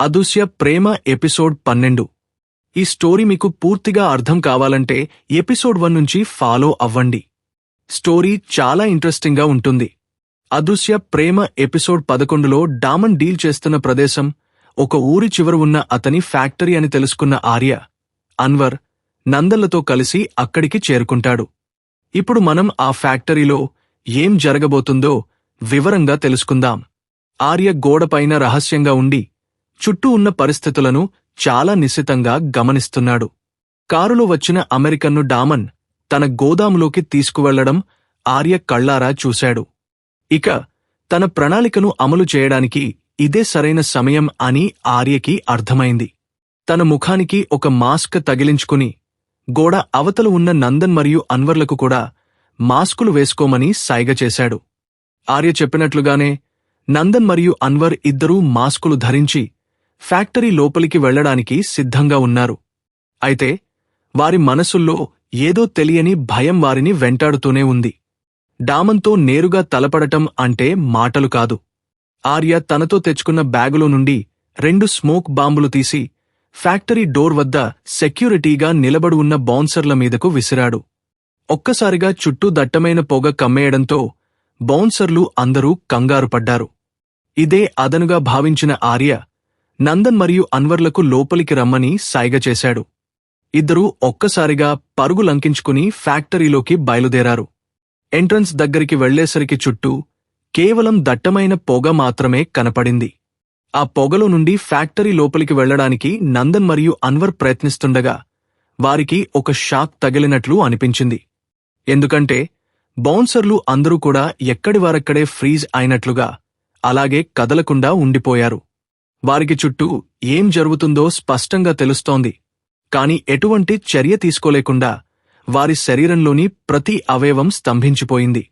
అదృశ్య ప్రేమ ఎపిసోడ్ పన్నెండు. ఈ స్టోరీ మీకు పూర్తిగా అర్థం కావాలంటే ఎపిసోడ్ వన్ నుంచి ఫాలో అవ్వండి. స్టోరీ చాలా ఇంట్రెస్టింగ్గా ఉంటుంది. అదృశ్య ప్రేమ ఎపిసోడ్ పదకొండులో డామన్ డీల్ చేస్తున్న ప్రదేశం ఒక ఊరి చివర ఉన్న అతని ఫ్యాక్టరీ అని తెలుసుకున్న ఆర్య అన్వర్ నందలతో కలిసి అక్కడికి చేరుకుంటాడు. ఇప్పుడు మనం ఆ ఫ్యాక్టరీలో ఏం జరగబోతుందో వివరంగా తెలుసుకుందాం. ఆర్య గోడపైన రహస్యంగా ఉండి చుట్టూ ఉన్న పరిస్థితులను చాలా నిశితంగా గమనిస్తున్నాడు. కారులో వచ్చిన అమెరికన్ను డామన్ తన గోదాములోకి తీసుకువెళ్ళడం ఆర్య కళ్ళారా చూశాడు. ఇక తన ప్రణాళికను అమలు చేయడానికి ఇదే సరైన సమయం అని ఆర్యకి అర్థమైంది. తన ముఖానికి ఒక మాస్క్ తగిలించుకుని గోడ అవతల ఉన్న నందన్ మరియు అన్వర్లకు కూడా మాస్కులు వేసుకోమని సైగ చేశాడు. ఆర్య చెప్పినట్లుగానే నందన్ మరియు అన్వర్ ఇద్దరూ మాస్కులు ధరించి ఫ్యాక్టరీ లోపలికి వెళ్ళడానికి సిద్ధంగా ఉన్నారు. అయితే వారి మనసుల్లో ఏదో తెలియని భయం వారిని వెంటాడుతూనే ఉంది. డామన్తో నేరుగా తలపడటం అంటే మాటలు కాదు. ఆర్య తనతో తెచ్చుకున్న బ్యాగులో నుండి రెండు స్మోక్ బాంబులు తీసి ఫ్యాక్టరీ డోర్ వద్ద సెక్యూరిటీగా నిలబడి ఉన్న బౌన్సర్ల మీదకు విసిరాడు. ఒక్కసారిగా చుట్టూ దట్టమైన పొగ కమ్మేయడంతో బౌన్సర్లు అందరూ కంగారు పడ్డారు. ఇదే అదనుగా భావించిన ఆర్య నందన్ మరియు అన్వర్లకు లోపలికి రమ్మని సాయిగ చేశాడు. ఇద్దరూ ఒక్కసారిగా పరుగు లంకించుకుని ఫ్యాక్టరీలోకి బయలుదేరారు. ఎంట్రన్స్ దగ్గరికి వెళ్ళేసరికి చుట్టూ కేవలం దట్టమైన పొగ మాత్రమే కనపడింది. ఆ పొగలో నుండి ఫ్యాక్టరీ లోపలికి వెళ్ళడానికి నందన్ మరియు అన్వర్ ప్రయత్నిస్తుండగా వారికి ఒక షాక్ తగిలినట్లు అనిపించింది. ఎందుకంటే బౌన్సర్లు అందరూ కూడా ఎక్కడివారక్కడే ఫ్రీజ్ అయినట్లుగా అలాగే కదలకుండా ఉండిపోయారు. వారికి చుట్టూ ఏం జరుగుతుందో స్పష్టంగా తెలుస్తోంది. కాని ఎటువంటి చర్య తీసుకోలేకుండా వారి శరీరంలోని ప్రతి అవయవం స్తంభించిపోయింది.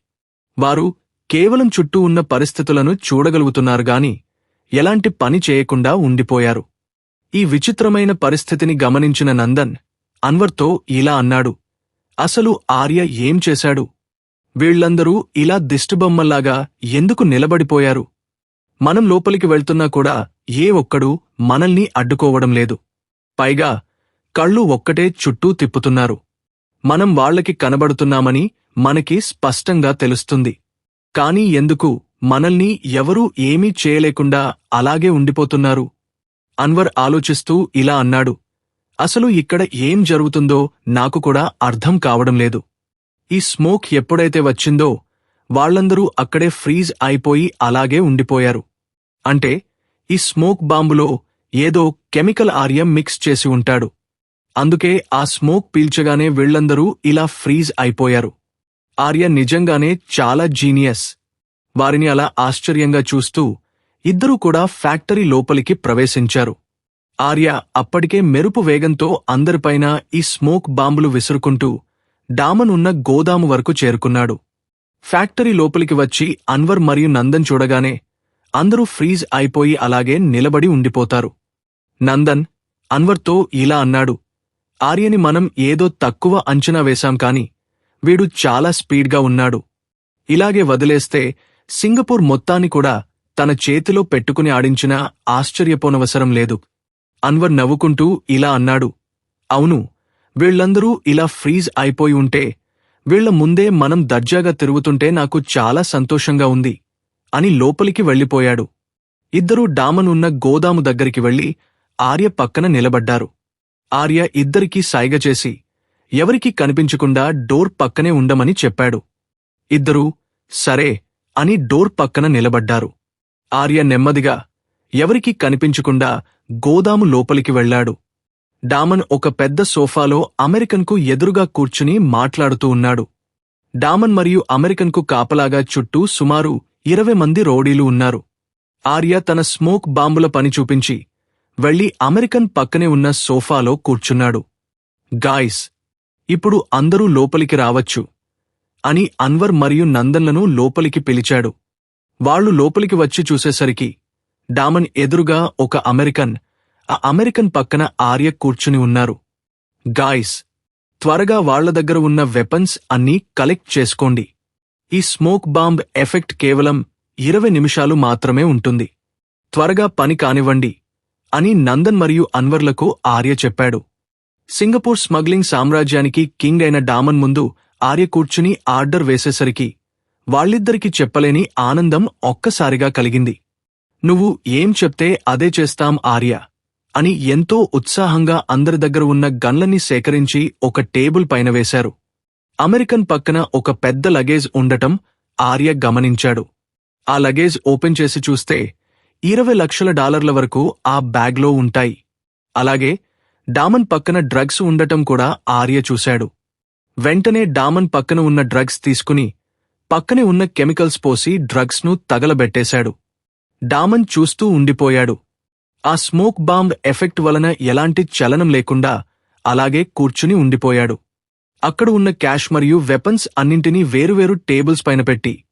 వారు కేవలం చుట్టూ ఉన్న పరిస్థితులను చూడగలుగుతున్నారు గాని ఎలాంటి పని చేయకుండా ఉండిపోయారు. ఈ విచిత్రమైన పరిస్థితిని గమనించిన నందన్ అన్వర్తో ఇలా అన్నాడు అసలు ఆర్య ఏం చేశాడు? వీళ్ళందరూ ఇలా దిష్టిబొమ్మల్లాగా ఎందుకు నిలబడిపోయారు? మనం లోపలికి వెళ్తున్నా కూడా ఏ ఒక్కడూ మనల్ని అడ్డుకోవడం లేదు. పైగా కళ్ళు ఒక్కటే చుట్టూ తిప్పుతున్నారు. మనం వాళ్ళకి కనబడుతున్నామని మనకి స్పష్టంగా తెలుస్తుంది. కాని ఎందుకు మనల్ని ఎవరూ ఏమీ చేయలేకుండా అలాగే ఉండిపోతున్నారు? అన్వర్ ఆలోచిస్తూ ఇలా అన్నాడు. అసలు ఇక్కడ ఏం జరుగుతుందో నాకు కూడా అర్థం కావడం లేదు. ఈ స్మోక్ ఎప్పుడైతే వచ్చిందో వాళ్ళందరూ అక్కడే ఫ్రీజ్ అయిపోయి అలాగే ఉండిపోయారు. అంటే ఈ స్మోక్ బాంబులో ఏదో కెమికల్ ఆర్యం మిక్స్ చేసి ఉంటాడు. అందుకే ఆ స్మోక్ పీల్చగానే వీళ్ళందరూ ఇలా ఫ్రీజ్ అయిపోయారు. ఆర్య నిజంగానే చాలా జీనియస్. వారిని అలా ఆశ్చర్యంగా చూస్తూ ఇద్దరూ కూడా ఫ్యాక్టరీ లోపలికి ప్రవేశించారు. ఆర్య అప్పటికే మెరుపు వేగంతో అందరిపైన ఈ స్మోక్ బాంబులు విసురుకుంటూ డామన్ ఉన్న గోదాము వరకు చేరుకున్నాడు. ఫ్యాక్టరీ లోపలికి వచ్చి అన్వర్ మరియు నందన్ చూడగానే అందరూ ఫ్రీజ్ అయిపోయి అలాగే నిలబడి ఉండిపోతారు. నందన్ అన్వర్తో ఇలా అన్నాడు ఆర్యని మనం ఏదో తక్కువ అంచనా వేశాం కాని వీడు చాలా స్పీడ్గా ఉన్నాడు. ఇలాగే వదిలేస్తే సింగపూర్ మొత్తాన్ని కూడా తన చేతిలో పెట్టుకుని ఆడించినా ఆశ్చర్యపోనవసరం లేదు. అన్వర్ నవ్వుకుంటూ ఇలా అన్నాడు అవును వీళ్ళందరూ ఇలా ఫ్రీజ్ అయిపోయి ఉంటే వీళ్ళ ముందే మనం దర్జాగా తిరుగుతుంటే నాకు చాలా సంతోషంగా ఉంది అని లోపలికి వెళ్ళిపోయాడు. ఇద్దరూ డామన్ ఉన్న గోదాము దగ్గరికి వెళ్ళి ఆర్య పక్కన నిలబడ్డారు. ఆర్య ఇద్దరికీ సాయిగ చేసి ఎవరికీ కనిపించకుండా డోర్ పక్కనే ఉండమని చెప్పాడు. ఇద్దరూ సరే అని డోర్ పక్కన నిలబడ్డారు. ఆర్య నెమ్మదిగా ఎవరికీ కనిపించకుండా గోదాము లోపలికి వెళ్ళాడు డామన్ ఒక పెద్ద సోఫాలో అమెరికన్కు ఎదురుగా కూర్చుని మాట్లాడుతూ ఉన్నాడు. డామన్ మరియు అమెరికన్కు కాపలాగా చుట్టూ సుమారు ఇరవై మంది రౌడీలు ఉన్నారు. ఆర్య తన స్మోక్ బాంబుల పని చూపించి వెళ్ళి అమెరికన్ పక్కనే ఉన్న సోఫాలో కూర్చున్నాడు. గాయ్స్ ఇప్పుడు అందరూ లోపలికి రావచ్చు అని అన్వర్ మరియు నందన్లను లోపలికి పిలిచాడు. వాళ్ళు లోపలికి వచ్చి చూసేసరికి డామన్ ఎదురుగా ఒక అమెరికన్ ఆ అమెరికన్ పక్కన ఆర్య కూర్చుని ఉన్నారు. గాయ్స్ త్వరగా వాళ్ళ దగ్గర ఉన్న వెపన్స్ అన్నీ కలెక్ట్ చేసుకోండి. ఈ స్మోక్ బాంబ్ ఎఫెక్ట్ కేవలం ఇరవై నిమిషాలు మాత్రమే ఉంటుంది. త్వరగా పని కానివ్వండి అని నందన్ మరియు అన్వర్లకు ఆర్య చెప్పాడు. సింగపూర్ స్మగ్లింగ్ సామ్రాజ్యానికి కింగ్ అయిన డామన్ ముందు ఆర్య కూర్చుని ఆర్డర్ వేసేసరికి వాళ్ళిద్దరికీ చెప్పలేని ఆనందం ఒక్కసారిగా కలిగింది. నువ్వు ఏం చెప్తే అదే చేస్తాం ఆర్య. అని ఎంతో ఉత్సాహంగా అందరి దగ్గర ఉన్న గన్లన్నీ సేకరించి ఒక టేబుల్ పైన వేశారు. అమెరికన్ పక్కన ఒక పెద్ద లగేజ్ ఉండటం ఆర్య గమనించాడు. ఆ లగేజ్ ఓపెన్ చేసి చూస్తే ఇరవై లక్షల డాలర్ల వరకు ఆ బ్యాగ్లో ఉంటాయి. అలాగే డామన్ పక్కన డ్రగ్స్ ఉండటం కూడా ఆర్య చూశాడు. వెంటనే డామన్ పక్కన ఉన్న డ్రగ్స్ తీసుకుని పక్కనే ఉన్న కెమికల్స్ పోసి డ్రగ్స్ను తగలబెట్టేశాడు. డామన్ చూస్తూ ఉండిపోయాడు. ఆ స్మోక్ బాంబ్ ఎఫెక్ట్ వలన ఎలాంటి చలనం లేకుండా అలాగే కూర్చుని ఉండిపోయాడు. అక్కడ ఉన్న క్యాష్ మరియు వెపన్స్ అన్నింటినీ వేరువేరు టేబుల్స్ పైన పెట్టి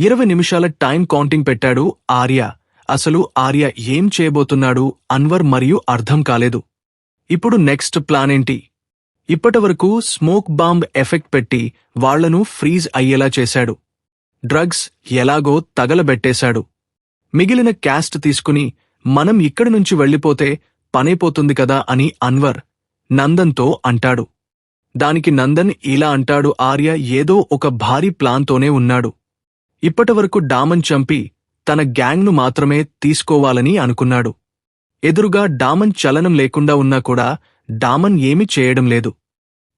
ఇరవై నిమిషాల టైం కౌంటింగ్ పెట్టాడు ఆర్య. అసలు ఆర్య ఏం చేయబోతున్నాడు అన్వర్ మరియు అర్థం కాలేదు. ఇప్పుడు నెక్స్ట్ ప్లాన్ ఏంటి? ఇప్పటివరకు స్మోక్ బాంబ్ ఎఫెక్ట్ పెట్టి వాళ్ళను ఫ్రీజ్ అయ్యేలా చేశాడు. డ్రగ్స్ ఎలాగో తగలబెట్టేశాడు. మిగిలిన క్యాస్ట్ తీసుకుని మనం ఇక్కడి నుంచి వెళ్ళిపోతే పనైపోతుంది కదా అని అన్వర్ నందన్తో అంటాడు. దానికి నందన్ ఇలా అంటాడు ఆర్య ఏదో ఒక భారీ ప్లాన్తోనే ఉన్నాడు. ఇప్పటివరకు డామన్ చంపి తన గ్యాంగ్ను మాత్రమే తీసుకోవాలని అనుకున్నాడు. ఎదురుగా డామన్ చలనం లేకుండా ఉన్నా కూడా డామన్ ఏమీ చేయడం లేదు.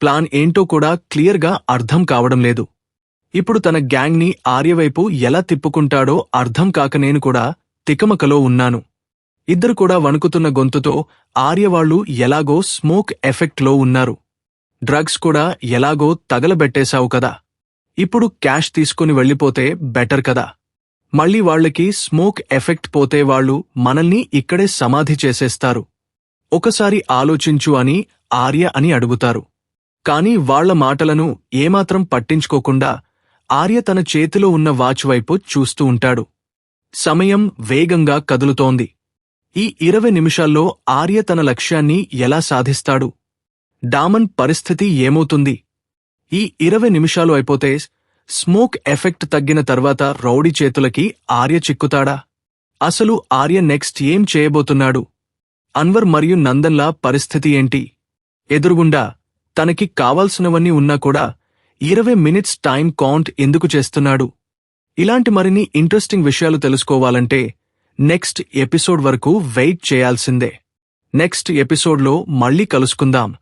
ప్లాన్ ఏంటో కూడా క్లియర్గా అర్థం కావడం లేదు. ఇప్పుడు తన గ్యాంగ్ని ఆర్యవైపు ఎలా తిప్పుకుంటాడో అర్థం కాక నేను కూడా తికమకలో ఉన్నాను. ఇద్దరు కూడా వణుకుతున్న గొంతుతో ఆర్యవాళ్ళు ఎలాగో స్మోక్ ఎఫెక్ట్లో ఉన్నారు. డ్రగ్స్ కూడా ఎలాగో తగలబెట్టేశావు కదా. ఇప్పుడు క్యాష్ తీసుకుని వెళ్ళిపోతే బెటర్ కదా. మళ్ళీ వాళ్ళకి స్మోక్ ఎఫెక్ట్ పోతే వాళ్ళు మనల్ని ఇక్కడే సమాధి చేసేస్తారు. ఒకసారి ఆలోచించు అని ఆర్య అని అడుగుతారు. కాని వాళ్ళ మాటలను ఏమాత్రం పట్టించుకోకుండా ఆర్య తన చేతిలో ఉన్న వాచ్ వైపు చూస్తూ ఉంటాడు. సమయం వేగంగా కదులుతోంది. ఈ ఇరవై నిమిషాల్లో ఆర్య తన లక్ష్యాన్ని ఎలా సాధిస్తాడు? డామన్ పరిస్థితి ఏమవుతుంది? ఈ ఇరవై నిమిషాలు అయిపోతే స్మోక్ ఎఫెక్ట్ తగ్గిన తర్వాత రౌడీ చేతులకి ఆర్య చిక్కుతాడా? అసలు ఆర్య నెక్స్ట్ ఏం చేయబోతున్నాడు? అన్వర్ మరియు నందన్లా పరిస్థితి ఏంటి? ఎదురుగుండా తనకి కావాల్సినవన్నీ ఉన్నా కూడా ఇరవై మినిట్స్ టైం కౌంట్ ఎందుకు చేస్తున్నాడు? ఇలాంటి మరిన్ని ఇంట్రెస్టింగ్ విషయాలు తెలుసుకోవాలంటే నెక్స్ట్ ఎపిసోడ్ వరకు వెయిట్ చేయాల్సిందే. నెక్స్ట్ ఎపిసోడ్లో మళ్ళీ కలుసుకుందాం.